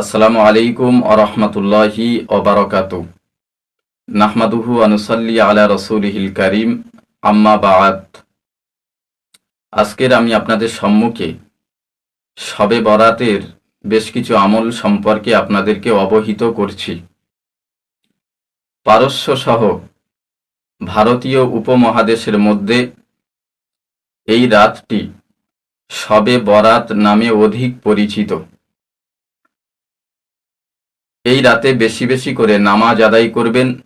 আসসালামু আলাইকুম আরহামতুল্লাহি ওবরকাত নাহমাদুহু আনুসাল্লি আলা রসুলহিল করিম, আম্মা বাআত আজকের আমি আপনাদের সম্মুখে শবে বরাতের বেশ কিছু আমল সম্পর্কে আপনাদেরকে অবহিত করছি। পারস্য সহ ভারতীয় উপমহাদেশের মধ্যে এই রাতটি শবে বরাত নামে অধিক পরিচিত। এই রাতে বেশি বেশি করে নামাজ আদায় করবেন।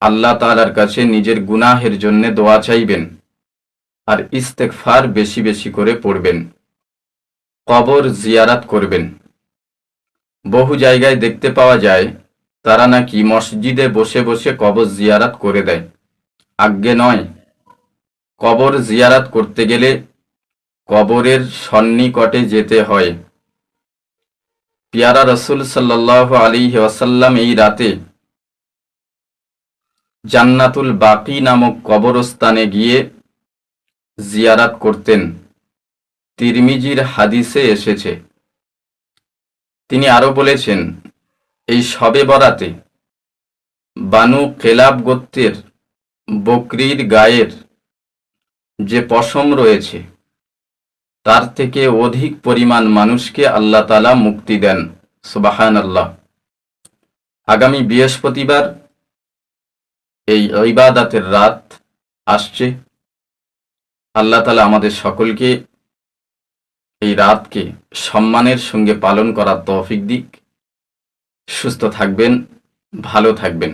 আল্লাহ তালার কাছে নিজের গুনাহের জন্য দোয়া চাইবেন। আর ইস্তেকফার বেশি বেশি করে পড়বেন। কবর জিয়ারাত করবেন। বহু জায়গায় দেখতে পাওয়া যায়, তারা নাকি মসজিদে বসে বসে কবর জিয়ারাত করে দেয়। আজ্ঞে নয়, কবর জিয়ারাত করতে গেলে কবরের সন্নিকটে যেতে হয়। পিয়ারা রসুল সাল্লাহ আলী ওয়াসাল্লাম এই রাতে জান্নাতুল বাকি নামক কবরস্থানে গিয়ে জিয়ারাত করতেন। তিরমিজির হাদিসে এসেছে। তিনি আরও বলেছেন, এই সবে বরাতে বানু কেলাব গোত্রের বকরির গায়ের যে পশম রয়েছে তার থেকে অধিক পরিমাণ মানুষকে আল্লাহ তালা মুক্তি দেন। সুবাহান আল্লাহ আগামী বৃহস্পতিবার এই ইবাদাতের রাত আসছে। আল্লাহ তালা আমাদের সকলকে এই রাতকে সম্মানের সঙ্গে পালন করার তৌফিক দিক। সুস্থ থাকবেন, ভালো থাকবেন।